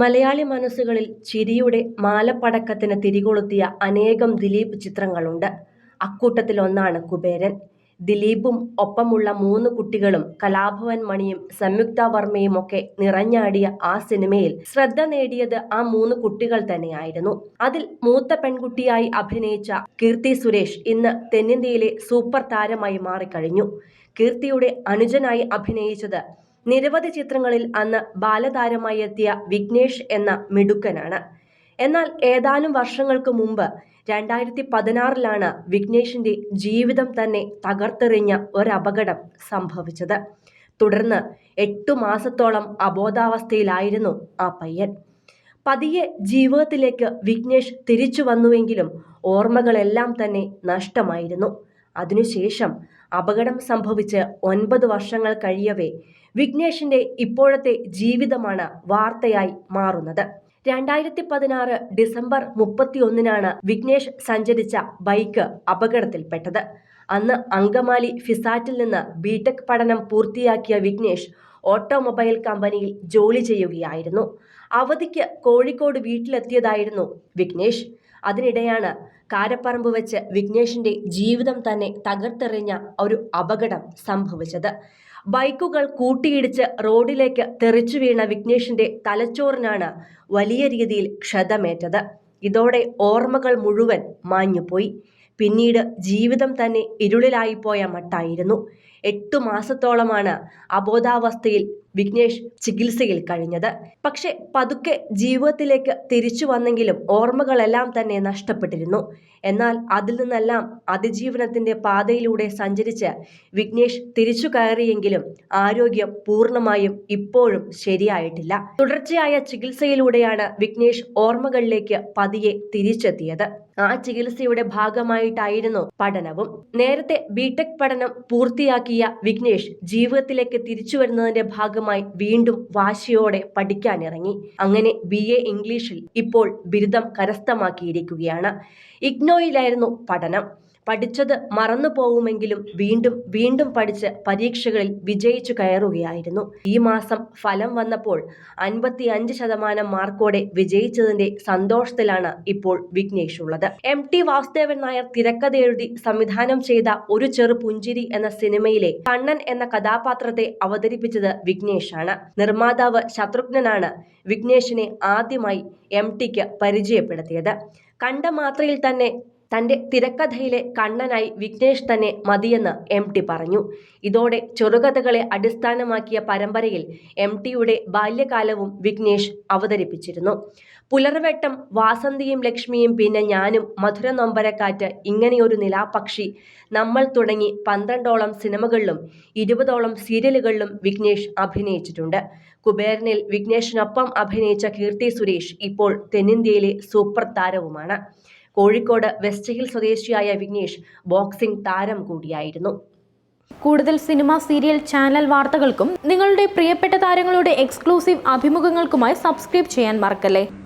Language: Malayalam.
മലയാളി മനസ്സുകളിൽ ചിരിയുടെ മാലപ്പടക്കത്തിന് തിരികൊളുത്തിയ അനേകം ദിലീപ് ചിത്രങ്ങളുണ്ട്. അക്കൂട്ടത്തിലൊന്നാണ് കുബേരൻ. ദിലീപും ഒപ്പമുള്ള മൂന്ന് കുട്ടികളും കലാഭവൻ മണിയും സംയുക്ത വർമ്മയും ഒക്കെ നിറഞ്ഞാടിയ ആ സിനിമയിൽ ശ്രദ്ധ നേടിയത് ആ മൂന്ന് കുട്ടികൾ തന്നെയായിരുന്നു. അതിൽ മൂത്ത പെൺകുട്ടിയായി അഭിനയിച്ച കീർത്തി സുരേഷ് ഇന്ന് തെന്നിന്ത്യയിലെ സൂപ്പർ താരമായി മാറിക്കഴിഞ്ഞു. കീർത്തിയുടെ അനുജനായി അഭിനയിച്ചത് നിരവധി ചിത്രങ്ങളിൽ അന്ന് ബാലതാരമായി എത്തിയ വിഘ്നേഷ് എന്ന മിടുക്കനാണ്. എന്നാൽ ഏതാനും വർഷങ്ങൾക്ക് മുമ്പ് രണ്ടായിരത്തി പതിനാറിലാണ് വിഘ്നേഷിന്റെ ജീവിതം തന്നെ തകർത്തെറിഞ്ഞ ഒരപകടം സംഭവിച്ചത്. തുടർന്ന് എട്ടു മാസത്തോളം അബോധാവസ്ഥയിലായിരുന്നു ആ പയ്യൻ. പതിയെ ജീവിതത്തിലേക്ക് വിഘ്നേഷ് തിരിച്ചു വന്നുവെങ്കിലും ഓർമ്മകളെല്ലാം തന്നെ നഷ്ടമായിരുന്നു. അതിനുശേഷം അപകടം സംഭവിച്ച് ഒൻപത് വർഷങ്ങൾ കഴിയവേ വിഘ്നേഷിന്റെ ഇപ്പോഴത്തെ ജീവിതമാണ് വാർത്തയായി മാറുന്നത്. രണ്ടായിരത്തി പതിനാറ് ഡിസംബർ മുപ്പത്തിയൊന്നിനാണ് വിഘ്നേഷ് സഞ്ചരിച്ച ബൈക്ക് അപകടത്തിൽപ്പെട്ടത്. അന്ന് അങ്കമാലി ഫിസാറ്റിൽ നിന്ന് ബിടെക് പഠനം പൂർത്തിയാക്കിയ വിഘ്നേഷ് ഓട്ടോമൊബൈൽ കമ്പനിയിൽ ജോലി ചെയ്യുകയായിരുന്നു. അവധിക്ക് കോഴിക്കോട് വീട്ടിലെത്തിയതായിരുന്നു വിഘ്നേഷ്. അതിനിടെയാണ് കാരപ്പറമ്പ് വെച്ച് വിഘ്നേഷിന്റെ ജീവിതം തന്നെ തകർത്തെറിഞ്ഞ ഒരു അപകടം സംഭവിച്ചത്. ബൈക്കുകൾ കൂട്ടിയിടിച്ച് റോഡിലേക്ക് തെറിച്ചു വീണ വിഘ്നേഷിന്റെ തലച്ചോറിനാണ് വലിയ രീതിയിൽ ക്ഷതമേറ്റത്. ഇതോടെ ഓർമ്മകൾ മുഴുവൻ മാഞ്ഞുപോയി. പിന്നീട് ജീവിതം തന്നെ ഇരുളിലായിപ്പോയ മട്ടായിരുന്നു. എട്ടു മാസത്തോളമാണ് അബോധാവസ്ഥയിൽ വിഘ്നേഷ് ചികിത്സയിൽ കഴിഞ്ഞത്. പക്ഷെ പതുക്കെ ജീവിതത്തിലേക്ക് തിരിച്ചു വന്നെങ്കിലും ഓർമ്മകളെല്ലാം തന്നെ നഷ്ടപ്പെട്ടിരുന്നു. എന്നാൽ അതിൽ നിന്നെല്ലാം അതിജീവനത്തിന്റെ പാതയിലൂടെ സഞ്ചരിച്ച് വിഘ്നേഷ് തിരിച്ചു കയറിയെങ്കിലും ആരോഗ്യം പൂർണമായും ഇപ്പോഴും ശരിയായിട്ടില്ല. തുടർച്ചയായ ചികിത്സയിലൂടെയാണ് വിഘ്നേഷ് ഓർമ്മകളിലേക്ക് പതിയെ തിരിച്ചെത്തിയത്. ആ ചികിത്സയുടെ ഭാഗമായിട്ടായിരുന്നു പഠനവും. നേരത്തെ ബിടെക് പഠനം പൂർത്തിയാക്കിയ വിഘ്നേഷ് ജീവിതത്തിലേക്ക് തിരിച്ചു വരുന്നതിന്റെ ഭാഗമായി വീണ്ടും വാശിയോടെ പഠിക്കാനിറങ്ങി. അങ്ങനെ ബി എ ഇംഗ്ലീഷിൽ ഇപ്പോൾ ബിരുദം കരസ്ഥമാക്കിയിരിക്കുകയാണ്. ഇഗ്നോയിലായിരുന്നു പഠനം. പഠിച്ചത് മറന്നു പോകുമെങ്കിലും വീണ്ടും വീണ്ടും പഠിച്ച് പരീക്ഷകളിൽ വിജയിച്ചു കയറുകയായിരുന്നു. ഈ മാസം ഫലം വന്നപ്പോൾ അൻപത്തി അഞ്ച് ശതമാനം മാർക്കോടെ വിജയിച്ചതിന്റെ സന്തോഷത്തിലാണ് ഇപ്പോൾ വിഘ്നേഷ് ഉള്ളത്. എം ടി വാസുദേവൻ നായർ തിരക്കഥ എഴുതി സംവിധാനം ചെയ്ത ഒരു ചെറു പുഞ്ചിരി എന്ന സിനിമയിലെ കണ്ണൻ എന്ന കഥാപാത്രത്തെ അവതരിപ്പിച്ചത് വിഘ്നേഷാണ് നിർമ്മാതാവ് ശത്രുഘ്നനാണ് വിഘ്നേഷിനെ ആദ്യമായി എം ടിക്ക് പരിചയപ്പെടുത്തിയത്. കണ്ട മാത്രയിൽ തന്നെ തന്റെ തിരക്കഥയിലെ കണ്ണനായി വിഘ്നേഷ് തന്നെ മതിയെന്ന് എം ടി പറഞ്ഞു. ഇതോടെ ചെറുകഥകളെ അടിസ്ഥാനമാക്കിയ പരമ്പരയിൽ എം ടിയുടെ ബാല്യകാലവും വിഘ്നേഷ് അവതരിപ്പിച്ചിരുന്നു. പുലർവെട്ടം വാസന്തിയും ലക്ഷ്മിയും പിന്നെ ഞാനും മധുര നൊമ്പരക്കാറ്റ് ഇങ്ങനെയൊരു നിലാപക്ഷി നമ്മൾ തുടങ്ങി പന്ത്രണ്ടോളം സിനിമകളിലും ഇരുപതോളം സീരിയലുകളിലും വിഘ്നേഷ് അഭിനയിച്ചിട്ടുണ്ട്. കുബേരനിൽ വിഘ്നേഷിനൊപ്പം അഭിനയിച്ച കീർത്തി സുരേഷ് ഇപ്പോൾ തെന്നിന്ത്യയിലെ സൂപ്പർ താരവുമാണ്. കോഴിക്കോട് വെസ്റ്റ് ഹിൽ സ്വദേശിയായ വിഘ്നേഷ് ബോക്സിംഗ് താരം കൂടിയായിരുന്നു. കൂടുതൽ സിനിമ സീരിയൽ ചാനൽ വാർത്തകൾക്കും നിങ്ങളുടെ പ്രിയപ്പെട്ട താരങ്ങളുടെ എക്സ്ക്ലൂസീവ് അഭിമുഖങ്ങൾക്കുമായി സബ്സ്ക്രൈബ് ചെയ്യാൻ മറക്കല്ലേ?